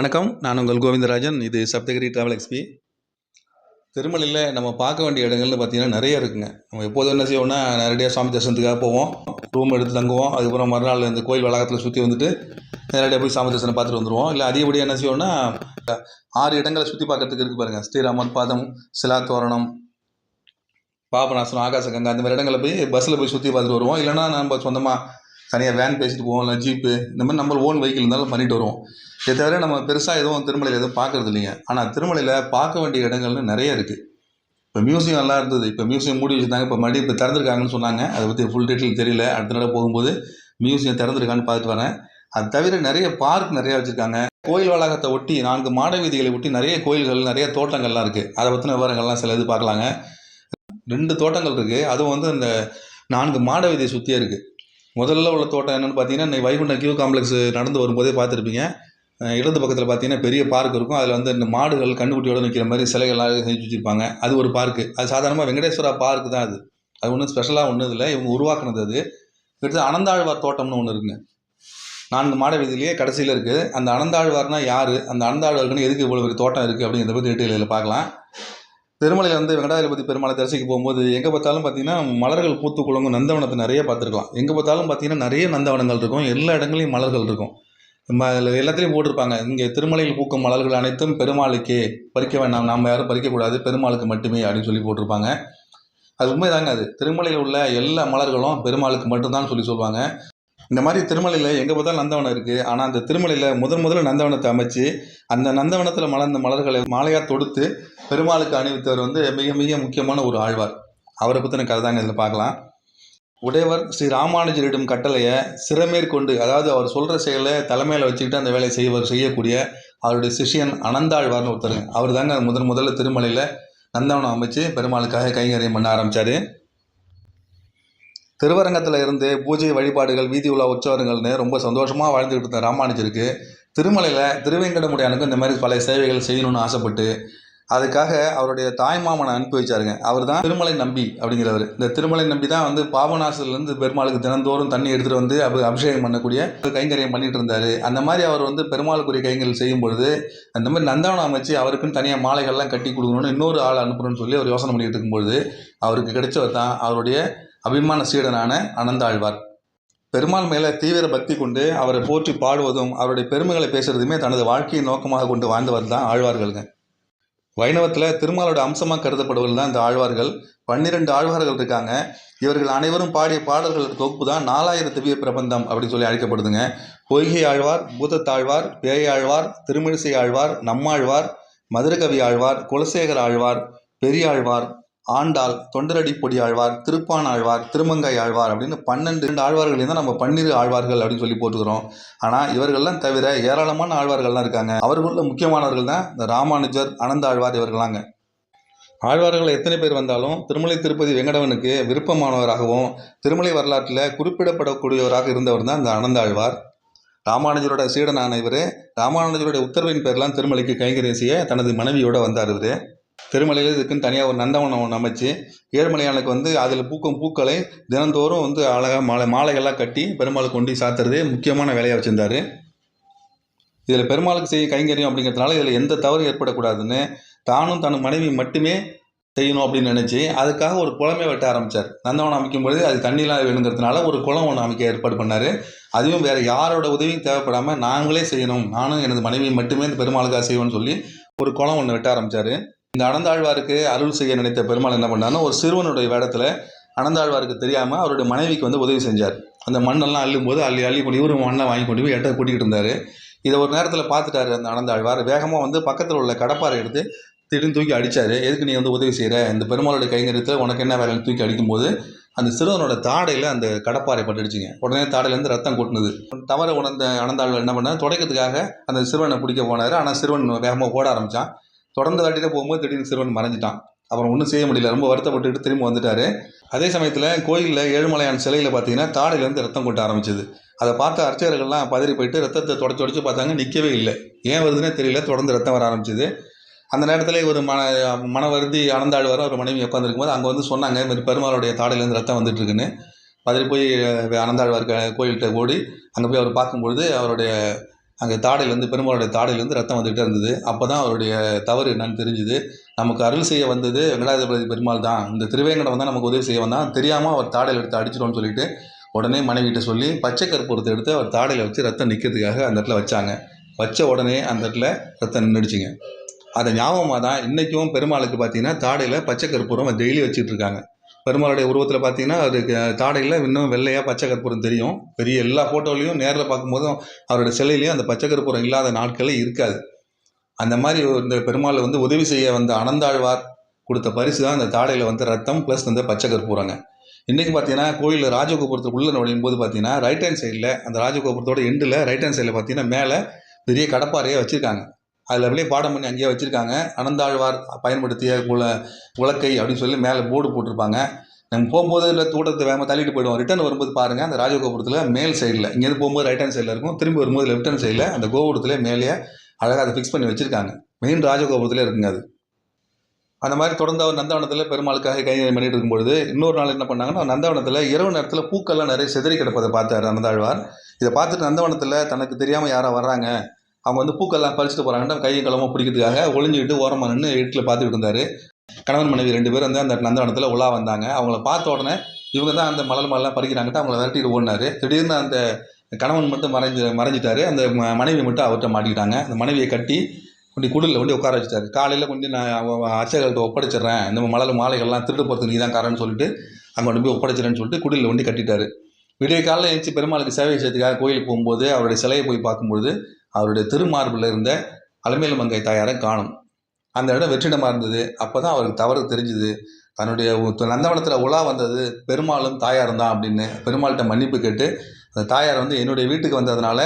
வணக்கம். நான் உங்கள் கோவிந்தராஜன். இது சப்தகிரி ட்ராவல் எக்ஸ்பி திருமலையில் நம்ம பார்க்க வேண்டிய இடங்கள்னு பார்த்தீங்கன்னா நிறைய இருக்குங்க. நம்ம எப்போதும் என்ன செய்வோம்னா நேரடியாக சாமி தரிசனத்துக்காக போவோம். ரூம் எடுத்து தங்குவோம். அதுக்கப்புறம் மறுநாள் இந்த கோயில் வளாகத்தில் சுற்றி வந்துட்டு நேரடியாக போய் சாமி தரிசனம் பார்த்துட்டு வந்துடுவோம் இல்லை அதிகப்படியாக என்ன செய்வோம்னா ஆறு இடங்களை சுற்றி பார்க்கறதுக்கு இருக்குது பாருங்கள் ஸ்ரீராமன் பாதம் சிலாத்தோரணம் பாபநாசனம் ஆகாசகங்கா அந்த மாதிரி இடங்களை போய் பஸ்ஸில் போய் சுற்றி பார்த்துட்டு வருவோம். இல்லைன்னா நம்ம சொந்தமாக தனியாக வேன் பேசிட்டு போவோம். இல்லை ஜீப்பு இந்த மாதிரி நம்ம ஓன் வெஹிக்கிள் இருந்தாலும் பண்ணிட்டு வருவோம். இதை தவிர நம்ம பெருசாக எதுவும் திருமலையில் எதுவும் பார்க்கறது இல்லைங்க. ஆனால் திருமலையில் பார்க்க வேண்டிய இடங்கள்னு நிறைய இருக்குது இப்போ மியூசியம் நல்லா இருந்தது. இப்போ மியூசியம் மூடி வச்சுருந்தாங்க. இப்போ மறுபடியும் இப்போ திறந்துருக்காங்கன்னு சொன்னாங்க. அதை பற்றி ஃபுல் டீட்டெயில் தெரியல. அடுத்த நாள் போகும்போது மியூசியம் திறந்துருக்கான்னு பார்த்துட்டு வரேன். அது தவிர நிறைய பார்க் நிறைய வச்சுருக்காங்க. கோயில் வளாகத்தை ஒட்டி நான்கு மாட வீதிகளை ஒட்டி நிறைய கோயில்கள் நிறைய தோட்டங்கள்லாம் இருக்குது அதை பற்றின விவரங்கள்லாம் சில இது பார்க்கலாங்க. ரெண்டு தோட்டங்கள் இருக்குது அதுவும் வந்து அந்த நான்கு மாட வீதியை சுற்றியே இருக்குது முதல்ல உள்ள தோட்டம் என்னென்னு பார்த்தீங்கன்னா இன்னைக்கு வைகுண்ட கியூ காம்ப்ளெக்ஸ் நடந்து வரும்போதே பார்த்துருப்பீங்க. இடது பக்கத்தில் பார்த்தீங்கன்னா பெரிய பார்க் இருக்கும். அதில் வந்து இந்த மாடுகள் கண்ணுக்குட்டியோட நிற்கிற மாதிரி சிலைகள்லாம் செஞ்சு வச்சுருப்பாங்க. அது ஒரு பார்க்கு அது சாதாரணமாக வெங்கடேஸ்வரா பார்க் தான் அது. அது ஒன்றும் ஸ்பெஷலாக ஒன்றும் இல்லை. இவங்க உருவாக்குனது அது. அடுத்து அனந்தாழ்வார் தோட்டம்னு ஒன்று இருக்குங்க. நான்கு மாட வீதியிலேயே கடைசியில் இருக்குது அந்த அனந்தாழ்வார்னா யார்? அந்த அனந்தாழ்வார்க்குன்னு எதுக்கு இவ்வளோ பெரிய தோட்டம் இருக்குது அப்படிங்கிறத பற்றி டீட்டெயில் பார்க்கலாம். திருமலையில் வந்து வெங்கடாஜலபதி பெருமாளை தரிசிக்க போகும்போது எங்கே பார்த்தாலும் பார்த்தீங்கன்னா மலர்கள் பூத்து குலுங்கும் நந்தவனத்தை நிறைய பார்த்துருக்கலாம். எங்கே பார்த்தாலும் பார்த்தீங்கன்னா நிறைய நந்தவனங்கள் இருக்கும். எல்லா இடங்களையும் மலர்கள் இருக்கும். நம்ம அதில் எல்லாத்துலேயும் போட்டிருப்பாங்க. இங்கே திருமலையில் பூக்கும் மலர்கள் அனைத்தும் பெருமாளுக்கே பறிக்க வேண்டாம். நாம் யாரும் பறிக்கக்கூடாது. பெருமாளுக்கு மட்டுமே அப்படின்னு சொல்லி போட்டிருப்பாங்க. அது உண்மைதாங்க அது. திருமலையில் உள்ள எல்லா மலர்களும் பெருமாளுக்கு மட்டும்தான் சொல்லி சொல்லுவாங்க. இந்த மாதிரி திருமலையில் எங்கே பார்த்தாலும் நந்தவனம் இருக்குது ஆனால் அந்த திருமலையில் முதன் முதல்ல நந்தவனத்தை அமைச்சு அந்த நந்தவனத்தில் மலர்ந்த மலர்களை மாலையாக தொடுத்து பெருமாளுக்கு அணிவித்தவர் வந்து மிக மிக முக்கியமான ஒரு ஆழ்வார். அவரை பற்றின கதை தாங்க இதில் பார்க்கலாம். உடையவர் ஸ்ரீ ராமானுஜரிடம் கட்டளையை சிறமேற்கொண்டு அதாவது அவர் சொல்கிற செயலை தலைமையில் வச்சுக்கிட்டு அந்த வேலையை செய்வர் செய்யக்கூடிய அவருடைய சிஷ்யன் அனந்தாழ்வார்னு ஒருத்தர். அவர் தாங்க முதன் முதல்ல திருமலையில் நந்தவனம் அமைச்சு பெருமாளுக்காக கைங்கரியம் பண்ண ஆரம்பித்தார் திருவரங்கத்தில் இருந்து பூஜை வழிபாடுகள் வீதி உலா உற்சவங்கள்னு ரொம்ப சந்தோஷமாக வாழ்ந்துக்கிட்டு இருந்த ராமானுஜருக்கு திருமலையில் திருவேங்கடமுடியானுக்கும் இந்த மாதிரி பல சேவைகள் செய்யணும்னு ஆசைப்பட்டு அதுக்காக அவருடைய தாய்மாமனை அனுப்பி வச்சாருங்க. அவர் தான் திருமலை நம்பி அப்படிங்கிறவர். இந்த திருமலை நம்பி தான் வந்து பாபநாசத்துலேருந்து பெருமாளுக்கு தினந்தோறும் தண்ணி எடுத்துகிட்டு வந்து அபி அபிஷேகம் பண்ணக்கூடிய ஒரு கைங்கரியம் பண்ணிட்டு இருந்தார். அந்த மாதிரி அவர் வந்து பெருமாளுக்குரிய கைங்கரியம் செய்யும் பொழுது அந்த மாதிரி நந்தவனம் அமைச்சு அவருக்குன்னு தனியாக மாலைகள்லாம் கட்டி கொடுக்கணும்னு இன்னொரு ஆள் அனுப்பணும்னு சொல்லி அவர் யோசனை பண்ணிட்டு இருக்கும்பொழுது அவருக்கு கிடைச்சவர் தான் அவருடைய அபிமான சீடனான அனந்தாழ்வார். பெருமாள் மேலே தீவிர பக்தி கொண்டு அவரை போற்றி பாடுவதும் அவருடைய பெருமைகளை பேசுறதுமே தனது வாழ்க்கையை நோக்கமாக கொண்டு வாழ்ந்தவர் தான் ஆழ்வார்களுங்க. வைணவத்தில் திருமாலோட அம்சமாக கருதப்படுவது தான் இந்த ஆழ்வார்கள் பன்னிரெண்டு ஆழ்வார்கள் இருக்காங்க. இவர்கள் அனைவரும் பாடிய பாடல்கள் தொகுப்பு தான் நாலாயிரம் திவ்ய பிரபந்தம் அப்படின்னு சொல்லி அழைக்கப்படுதுங்க. பொய்கை ஆழ்வார் பூதத்தாழ்வார் பேயாழ்வார் திருமிழிசை ஆழ்வார் நம்மாழ்வார் மதுரகவி ஆழ்வார் குலசேகர ஆழ்வார் பெரியாழ்வார் ஆண்டாள் தொண்டரடி பொடி ஆழ்வார் திருப்பான் ஆழ்வார் திருமங்கை ஆழ்வார் அப்படின்னு பன்னெண்டு ரெண்டு ஆழ்வார்களையும் தான் நம்ம பன்னிரு ஆழ்வார்கள் அப்படின்னு சொல்லி போட்டுக்கிறோம் ஆனால் இவர்கள்லாம் தவிர ஏராளமான ஆழ்வார்கள்லாம் இருக்காங்க. அவர்களில் முக்கியமானவர்கள் தான் இந்த ராமானுஜர் அனந்த ஆழ்வார் இவர்களாங்க ஆழ்வார்கள் எத்தனை பேர் வந்தாலும் திருமலை திருப்பதி வெங்கடவனுக்கு விருப்பமானவராகவும் திருமலை வரலாற்றில் குறிப்பிடப்படக்கூடியவராக இருந்தவர் தான் இந்த அனந்த ஆழ்வார். ராமானுஜரோட சீடனான இவர். ராமானுஜருடைய உத்தரவின் பேர்லாம் திருமலைக்கு கைங்கரேசிய செய்ய தனது மனைவியோடு வந்தார் இவர். திருமலையில் இதுக்குன்னு தனியாக ஒரு நந்தவனம் ஒன்று அமைச்சு ஏழுமலையானுக்கு வந்து அதில் பூக்கும் பூக்களை தினந்தோறும் வந்து அழகாக மாலை மாலைகள்லாம் கட்டி பெருமாளுக்கு கொண்டு போய் சாத்துறதே முக்கியமான வேலையாக வச்சுருந்தாரு. இதில் பெருமாளுக்கு செய்ய கைங்கரியம் அப்படிங்கிறதுனால இதில் எந்த தவறு ஏற்படக்கூடாதுன்னு தானும் தன் மனைவி மட்டுமே செய்யணும் அப்படின்னு நினச்சி அதுக்காக ஒரு குளமே வெட்ட ஆரம்பித்தார் நந்தவனம் அமைக்கும் பொழுது அது தண்ணிலாம் வேணுங்கிறதுனால ஒரு குளம் ஒன்று அமைக்க ஏற்பாடு பண்ணார். அதுவும் வேறு யாரோட உதவியும் தேவைப்படாமல் நாங்களே செய்யணும் நானும் எனது மனைவி மட்டுமே இந்த பெருமாளுக்காக செய்வோன்னு சொல்லி ஒரு குளம் ஒன்று வெட்ட ஆரம்பித்தார் இந்த அனந்தாழ்வாருக்கு அருள் செய்ய நினைத்த பெருமாள் என்ன பண்ணாருன்னா ஒரு சிறுவனுடைய வேடத்தில் அனந்தாழ்வாருக்கு தெரியாமல் அவருடைய மனைவிக்கு வந்து உதவி செஞ்சார். அந்த மண்ணெல்லாம் அள்ளும்போது அள்ளி அள்ளி கொண்டு இவரு மண்ணை வாங்கி கொண்டு போய் எட்ட கூட்டிகிட்டு இருந்தார். இதை ஒரு நேரத்தில் பார்த்துட்டாரு அந்த அனந்தாழ்வார். வேகமாக வந்து பக்கத்தில் உள்ள கடப்பாரை எடுத்து திடீர்னு தூக்கி அடித்தார் எதுக்கு நீ வந்து உதவி செய்கிற இந்த பெருமாளுடைய கைங்கரியத்தில் உனக்கு என்ன வேலைன்னு தூக்கி அடிக்கும்போது அந்த சிறுவனோட தாடையில் அந்த கடப்பாறை பட்டுடுச்சுங்க. உடனே தாடையிலேருந்து ரத்தம் கொட்டினது. தவற உணர்ந்த அனந்தாழ்வார் என்ன பண்ணார்? துடைக்கிறதுக்காக அந்த சிறுவனை பிடிக்க போனார். ஆனால் சிறுவன் வேகமாக ஓட ஆரம்பித்தான் தொடர்ந்து தாட்டிட்டு போகும்போது திடீர்னு சிறுவன் மறைஞ்சிட்டான். அப்புறம் ஒன்றும் செய்ய முடியல. ரொம்ப வருத்தப்பட்டுட்டு திரும்பி வந்துட்டார். அதே சமயத்தில் கோயிலில் ஏழுமலையான் சிலையில் பார்த்தீங்கன்னா தாடையிலேருந்து ரத்தம் கொட்ட ஆரம்பிச்சது. அதை பார்த்த அர்ச்சகர்கள்லாம் பதறி போயிட்டு ரத்தத்தை தொடச்சி தொடச்சி பார்த்தாங்க. நிற்கவே இல்லை. ஏன் வருதுன்னே தெரியல. தொடர்ந்து ரத்தம் வர ஆரம்பிச்சது. அந்த நேரத்தில் ஒரு மன மன வருந்தி ஒரு அவர் மனைவி உட்காந்துருக்கும் போது அங்கே வந்து சொன்னாங்க இந்த மாதிரி பெருமாளுடைய தாடையிலேருந்து ரத்தம் வந்துட்டுருக்குன்னு. பதறி போய் அனந்தாழ்வார் கோயில்கிட்ட ஓடி அங்கே போய் அவர் பார்க்கும்பொழுது அவருடைய அங்கே தாடையிலேருந்து பெருமாளுடைய தாடையிலேருந்து ரத்தம் வந்துகிட்டே இருந்தது. அப்போ தான் அவருடைய தவறு என்னன்னு தெரிஞ்சுது. நமக்கு அருள் செய்ய வந்தது வெங்கடாதிபதி பெருமாள் தான். இந்த திருவேங்கடம் தான் நமக்கு உதவி செய்ய வந்தான். தெரியாமல் அவர் தாடையில் எடுத்து அடிச்சிட்டோம்னு சொல்லிட்டு உடனே மனைவிட்ட சொல்லி பச்சை கற்பூரத்தை எடுத்து அவர் தாடையில் வச்சு ரத்தம் நிற்கிறதுக்காக அந்த இடத்துல வச்சாங்க. வச்ச உடனே அந்த இடத்துல ரத்தம் நின்றுடுச்சிங்க அதை ஞாபகமாக தான் இன்றைக்கும் பெருமாளுக்கு பார்த்தீங்கன்னா தாடையில் பச்சை கற்பூரம் டெய்லி வச்சுட்டு இருக்காங்க. பெருமாளுடைய உருவத்தில் பார்த்தீங்கன்னா அதுக்கு தாடையில் இன்னும் வெள்ளையாக பச்சை கற்பூரம் தெரியும். பெரிய எல்லா ஃபோட்டோலையும் நேரில் பார்க்கும்போதும் அவரோட சிலையிலையும் அந்த பச்சை கற்பூரம் இல்லாத நாட்களே இருக்காது. அந்த மாதிரி இந்த பெருமாளை வந்து உதவி செய்ய வந்த அனந்தாழ்வார் கொடுத்த பரிசு தான் அந்த தாடையில் வந்து ரத்தம் ப்ளஸ் இந்த பச்சை கற்பூரங்க. இன்றைக்கி பார்த்தீங்கன்னா கோயிலில் ராஜகோபுரத்துக்கு உள்ள நுழையும் போது பார்த்தீங்கன்னா ரைட் ஹேண்ட் சைடில் அந்த ராஜகோபுரத்தோட எண்டில் ரைட் ஹேண்ட் சைடில் பார்த்தீங்கன்னா மேலே பெரிய கடப்பாறையை வச்சுருக்காங்க. அதில் அப்படியே பாடம் பண்ணி அங்கேயே வச்சுருக்காங்க. அனந்தாழ்வார் பயன்படுத்திய குல உலக்கை அப்படின்னு சொல்லி மேலே போர்டு போட்டிருப்பாங்க. நம்ம போகும்போது இல்லை தூட்டத்தை வேகமாக தள்ளிட்டு போயிடுவோம். ரிட்டர்ன் வரும்போது பாருங்கள் அந்த ராஜகோபுரத்தில் மேல் சைடில் இங்கேருந்து போகும்போது ரைட் ஹேண்ட் சைடில் இருக்கும். திரும்பி வரும்போது லெஃப்ட் ஹேண்ட் சைடில் அந்த கோபுரத்தில் மேலேயே அழகாக அதை ஃபிக்ஸ் பண்ணி வச்சுருக்காங்க. மெயின் ராஜகோபுரத்தில் இருக்குங்க அது. அந்த மாதிரி தொடர்ந்து அவர் நந்தவனத்தில் பெருமாளுக்காக கை பண்ணிட்டு இருக்கும்பொழுது இன்னொரு நாள் என்ன பண்ணாங்கன்னா நந்தவனத்தில் இரவு நேரத்தில் பூக்கள்லாம் நிறைய சிதறி கிடப்பதை பார்த்தார் நந்தாழ்வார் இதை பார்த்துட்டு நந்தவனத்தில் தனக்கு தெரியாமல் யாரோ வர்றாங்க. அவங்க வந்து பூக்கள்லாம் பறிச்சுட்டு போகிறாங்கன்னு கையும் களமாக பிடிக்கிறதுக்காக ஒளிஞ்சுக்கிட்டு ஓரமாக நின்று வீட்டில் பார்த்துக்கிட்டு இருந்தார். கணவன் மனைவி ரெண்டு பேரும் வந்து அந்த நந்தவனத்தில் உலா வந்தாங்க. அவங்கள பார்த்த உடனே இவங்க தான் அந்த மலர் மலர்லாம் பறிக்கிறாங்கட்டு அவங்கள விரட்டிட்டு ஓடினாரு. திடீர்னு அந்த கணவன் மட்டும் மறைஞ்சு மறைஞ்சிட்டாரு. அந்த மனைவி மட்டும் அவர்கிட்ட மாட்டிக்கிட்டாங்க. அந்த மனைவியை கட்டி கொண்டு குடலில் கொண்டு உட்கார வச்சுட்டாரு. காலையில் கொண்டு நான் அவ- ஒப்படைச்சிட்றேன் ஒப்படைச்சிடுறேன். இந்த மலர் மாலைகள்லாம் திருட்டு போகிறதுக்கு நீ தான் காரணம்னு சொல்லிட்டு அங்கே கொண்டு போய் ஒப்படைச்சிடறேன்னு சொல்லிட்டு குடிலில் கொண்டு கட்டிட்டாரு. விடிய காலையில் எழுந்துச்சு பெருமாளுக்கு சேவை செய்யறதுக்காக கோயிலுக்கு போகும்போது அவருடைய சிலையை போய் பார்க்கும்போது அவருடைய திருமார்பில் இருந்த அலமேலு மங்கை தாயாரை காணும். அந்த இடம் வெற்றிடமாக இருந்தது. அப்போ தான் அவருக்கு தவறு தெரிஞ்சுது. தன்னுடைய நந்தவனத்தில் உலா வந்தது. பெருமாளும் தாயாரும் தான் அப்படின்னு பெருமாள்கிட்ட மன்னிப்பு கேட்டு அந்த தாயார் வந்து என்னுடைய வீட்டுக்கு வந்ததுனால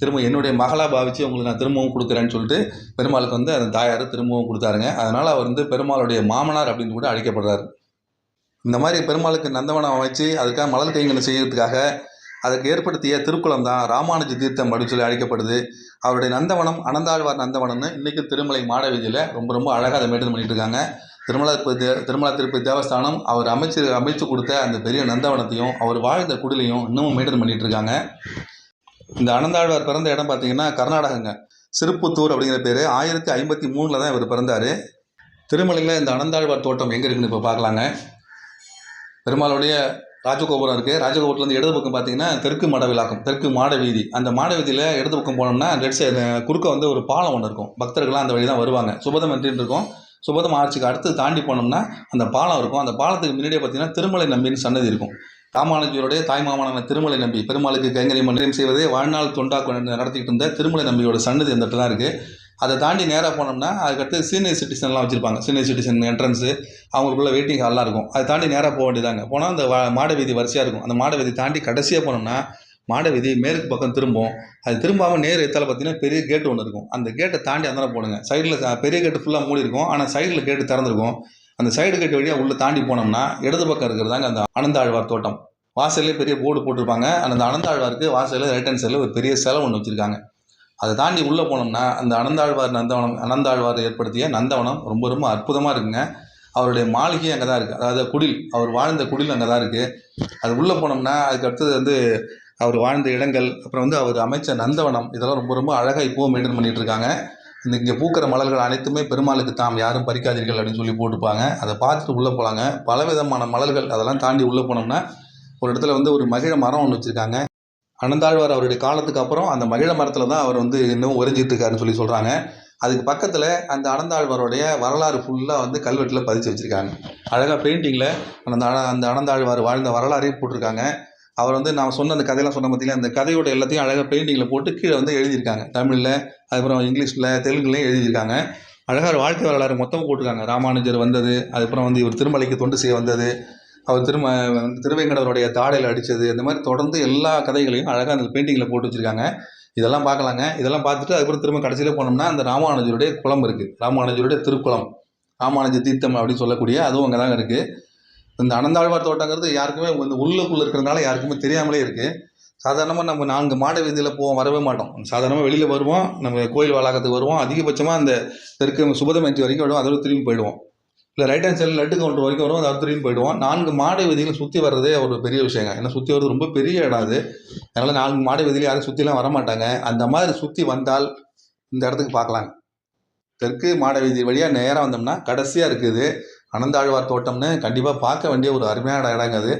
திரும்ப என்னுடைய மகளாக பாவித்து உங்களுக்கு நான் திரும்பவும் கொடுக்குறேன்னு சொல்லிட்டு பெருமாளுக்கு வந்து அந்த தாயார் திரும்பவும் கொடுத்தாருங்க. அதனால் அவர் வந்து பெருமாளுடைய மாமனார் அப்படின்னு கூட அழைக்கப்படுறாரு. இந்த மாதிரி பெருமாளுக்கு நந்தவனம் அமைச்சு அதுக்காக மலர் கைங்கனை செய்யறதுக்காக அதற்கு ஏற்படுத்திய திருக்குளம் தான் ராமானுஜ தீர்த்தம் அப்படின்னு சொல்லி அழைக்கப்படுது. அவருடைய நந்தவனம் அனந்தாழ்வார் நந்தவனம்னு இன்றைக்கும் திருமலை மாட வீதியில் ரொம்ப ரொம்ப அழகாக அதை மெயின்டைன் பண்ணிகிட்டு இருக்காங்க. திருமலா தே- திருமலா திருப்பதி தேவஸ்தானம் அவர் அமைச்சு அமைச்சு கொடுத்த அந்த பெரிய நந்தவனத்தையும் அவர் வாழ்ந்த குடிலையும் இன்னமும் மெயின்டைன் பண்ணிகிட்டு இருக்காங்க. இந்த அனந்தாழ்வார் பிறந்த இடம் பார்த்தீங்கன்னா கர்நாடகங்க. சிறுப்புத்தூர் அப்படிங்கிற பேர். ஆயிரத்தி ஐம்பத்தி மூணில் தான் இவர் பிறந்தார். திருமலையில் இந்த அனந்தாழ்வார் தோட்டம் எங்கே இருக்குன்னு இப்போ பார்க்கலாங்க. பெருமாளுடைய ராஜகோபுரம் இருக்குது ராஜகோபுரத்துலேருந்து இடது பக்கம் பார்த்தீங்கன்னா தெற்கு மாடவிலாக்கம் தெற்கு மாட வீதி. அந்த மாட வீதியில் இடது பக்கம் போனோம்னா லெட் சைடு குறுக்க வந்து ஒரு பாலம் ஒன்று இருக்கும். பக்தர்கள்லாம் அந்த வழி தான் வருவாங்க. சுபதம் என்றின்னு இருக்கும். சுபதம் ஆட்சிக்கு அடுத்து தாண்டி போனோம்னா அந்த பாலம் இருக்கும். அந்த பாலத்துக்கு முன்னாடியே பார்த்தீங்கன்னா திருமலை நம்பின்னு சன்னதி இருக்கும். ராமானுஜருடைய தாய்மாமனான திருமலை நம்பி பெருமாளுக்கு கைங்கரியம் மன்றியம் செய்வதே வாழ்நாள் தொண்டா நடத்திக்கிட்டு இருந்த திருமலை நம்பியோட சன்னதி அந்த இடத்துல தான் இருக்குது அதை தாண்டி நேராக போனோம்னா அதுக்கடுத்து சீனியர் சிட்டிசன்லாம் வச்சுருப்பாங்க. சீனியர் சிட்டிசன் என்ட்ரன்ஸு அவங்களுக்குள்ள வெயிட்டிங் ஹால்லாம் இருக்கும். அதை தாண்டி நேராக போக வேண்டியதாங்க. போனால் அந்த மாட வீதி வரிசையாக இருக்கும். அந்த மாட வீதி தாண்டி கடைசியாக போனோம்னா மாட வீதி மேற்கு பக்கம் திரும்பும். அது திரும்பாமல் நேர் எத்தால் பார்த்தீங்கன்னா பெரிய கேட் ஒன்று இருக்கும். அந்த கேட்டை தாண்டி அந்த போடுங்க சைடில் பெரிய கேட்டு ஃபுல்லாக மூடி இருக்கும். ஆனால் சைடில் கேட்டு திறந்துருக்கும். அந்த சைடு கேட்டு வழியாக உள்ளே தாண்டி போனோம்னா இடது பக்கம் இருக்கிறதாங்க அந்த அனந்தாழ்வார் தோட்டம். வாசல்லே பெரிய போர்டு போட்டிருப்பாங்க. அந்த அனந்தாழ்வாருக்கு வாசலில் ரைட் ஹேண்ட் சைடில் ஒரு பெரிய செலவு ஒன்று வச்சுருக்காங்க. அதை தாண்டி உள்ளே போனோம்னா அந்த அனந்தாழ்வார் நந்தவனம் அனந்தாழ்வார் ஏற்படுத்திய நந்தவனம் ரொம்ப ரொம்ப அற்புதமாக இருக்குங்க. அவருடைய மாளிகை அங்கே தான் இருக்குது அதாவது குடில் அவர் வாழ்ந்த குடில் அங்கே தான் இருக்குது அது உள்ளே போனோம்னா அதுக்கு அடுத்தது வந்து அவர் வாழ்ந்த இடங்கள் அப்புறம் வந்து அவர் அமைச்ச நந்தவனம் இதெல்லாம் ரொம்ப ரொம்ப அழகாக இப்போவும் மெயின்டைன் பண்ணிகிட்ருக்காங்க இருக்காங்க. இந்த இங்கே பூக்கிற மலர்கள் அனைத்துமே பெருமாளுக்கு தாம் யாரும் பறிக்காதீர்கள் அப்படின்னு சொல்லி போட்டிருப்பாங்க. அதை பார்த்துட்டு உள்ளே போகலாங்க பலவிதமான மலர்கள் அதெல்லாம் தாண்டி உள்ளே போனோம்னா ஒரு இடத்துல வந்து ஒரு மகிழ மரம் ஒன்று வச்சுருக்காங்க. அனந்தாழ்வார் அவருடைய காலத்துக்கு அப்புறம் அந்த மகிழ மரத்தில் தான் அவர் வந்து இன்னும் உறைஞ்சிட்டு இருக்காருன்னு சொல்லி சொல்கிறாங்க அதுக்கு பக்கத்தில் அந்த அனந்தாழ்வாருடைய வரலாறு ஃபுல்லாக வந்து கல்வெட்டில் பதிச்சு வச்சுருக்காங்க. அழகாக பெயிண்டிங்கில் அந்த அன- அந்த அனந்தாழ்வார் வாழ்ந்த வரலாறையும் போட்டிருக்காங்க. அவர் வந்து நான் சொன்ன அந்த கதையெல்லாம் சொன்ன பார்த்தீங்களா அந்த கதையோட எல்லாத்தையும் அழகாக பெயிண்டிங்கில் போட்டு கீழே வந்து எழுதியிருக்காங்க. தமிழில் அதுக்கப்புறம் இங்கிலீஷில் தெலுங்குலேயும் எழுதியிருக்காங்க. அழகாக வாழ்க்கை வரலாறு மொத்தமாக போட்டிருக்காங்க. ராமானுஜர் வந்தது அதுக்கப்புறம் வந்து இவர் திருமலைக்கு தொண்டு செய்ய வந்தது. அவர் திரும்ப வந்து திருவேங்கடவருடைய தாடையில் அடித்தது இந்த மாதிரி தொடர்ந்து எல்லா கதைகளையும் அழகாக அந்த பெயிண்டிங்கில் போட்டு வச்சுருக்காங்க. இதெல்லாம் பார்க்கலாங்க. இதெல்லாம் பார்த்துட்டு அதுக்கப்புறம் திரும்ப கடைசியில் போனோம்னா அந்த ராமானுஜருடைய குளம் இருக்குது ராமானுஜருடைய திருக்குளம். ராமானுஜ தீர்த்தம் அப்படின்னு சொல்லக்கூடிய அதுவும் அங்கே தாங்க இருக்குது இந்த அனந்தாழ்வார் தோட்டங்கிறது யாருக்குமே இந்த உள்ளுக்குள்ளே இருக்கிறதுனால யாருக்குமே தெரியாமலே இருக்குது சாதாரணமாக நம்ம நான்கு மாட வீதியில் போவோம் வரவே மாட்டோம். சாதாரணமாக வெளியில் வருவோம் நம்ம கோயில் வளாகத்துக்கு வருவோம். அதிகபட்சமாக அந்த தெற்கு சுபதமேற்றி வரைக்கும் விடுவோம் அதோட திரும்பி போயிடுவோம். இந்த ரைட் ஹேண்ட் சைடில் லட்டு கவுண்டர் வரைக்கும் வரும் அது திரும்பி போயிடுவோம். நான்கு மாடை வீதிகளை சுற்றி வர்றதே ஒரு பெரிய விஷயங்க. ஏன்னா சுற்றி வர்றது ரொம்ப பெரிய இடம் அது. அதனால் நான்கு மாடை வீதியில் யாரும் சுற்றிலாம் வர மாட்டாங்க அந்த மாதிரி சுற்றி வந்தால் இந்த இடத்துக்கு பார்க்கலாங்க தெற்கு மாட வீதி வழியாக நேராக வந்தோம்னா கடைசியாக இருக்குது. அனந்தாழ்வார் தோட்டம்னு கண்டிப்பாக பார்க்க வேண்டிய ஒரு அருமையான இடங்க அது.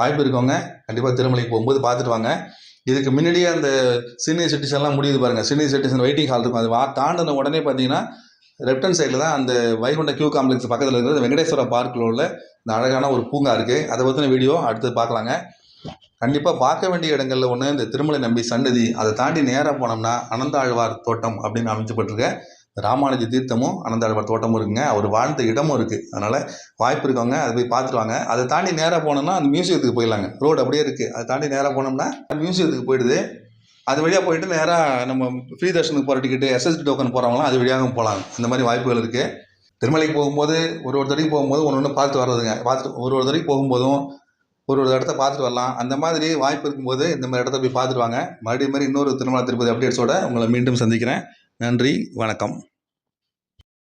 வாய்ப்பு இருக்கவங்க கண்டிப்பாக திருமலைக்கு போகும்போது பார்த்துட்டு வாங்க. இதுக்கு முன்னாடியே அந்த சீனியர் சிட்டிசன்லாம் முடியுது பாருங்கள் சீனியர் சிட்டிசன் வெயிட்டிங் ஹால் இருக்கும். அது வா தாண்டின உடனே பார்த்தீங்கன்னா லெஃப்ட் ஹேண்ட் சைடில் தான் அந்த வைகுண்ட கியூ காம்ப்ளெக்ஸ் பக்கத்தில் இருக்கிறது வெங்கடேஸ்வர பார்க்கில் உள்ள இந்த அழகான ஒரு பூங்கா இருக்குது அதை பற்றின வீடியோ அடுத்து பார்க்கலாங்க. கண்டிப்பாக பார்க்க வேண்டிய இடங்களில் ஒன்று இந்த திருமலை நம்பி சன்னதி. அதை தாண்டி நேராக போனோம்னா அனந்தாழ்வார் தோட்டம் அப்படின்னு அமைச்சப்பட்டிருக்க ராமானுஜ தீர்த்தமும் அனந்தாழ்வார் தோட்டமும் இருக்குங்க. அவர் வாழ்ந்த இடமும் இருக்குது அதனால் வாய்ப்பு இருக்கவங்க அதை போய் பார்த்துருவாங்க அதை தாண்டி நேராக போனோம்னா அந்த மியூசியத்துக்கு போயிடலாங்க. ரோடு அப்படியே இருக்குது அதை தாண்டி நேராக போனோம்னா மியூசியத்துக்கு போயிடுது. அது வழியாக போயிட்டு நேராக நம்ம ஃப்ரீ தர்ஷனுக்கு போகிற டிக்கெட்டு எஸ்எஸ்டி டோக்கன் போகிறவங்களாம் அது வழியாக போகலாம். இந்த மாதிரி வாய்ப்புகள் இருக்குது திருமலைக்கு போகும்போது ஒரு ஒரு தடவைக்கு போகும்போது ஒன்று ஒன்று பார்த்து வர்றதுங்க. பார்த்துட்டு ஒரு ஒரு தடவைக்கு போகும்போதும் ஒரு ஒரு இடத்த பார்த்துட்டு வரலாம். அந்த மாதிரி வாய்ப்பு இருக்கும்போது இந்த மாதிரி இடத்த போய் பார்த்துட்டு வாங்க. மறுபடியும் மாதிரி இன்னொரு திருமலா திருப்பதி அப்டேட்ஸோட உங்களை மீண்டும் சந்திக்கிறேன். நன்றி வணக்கம்.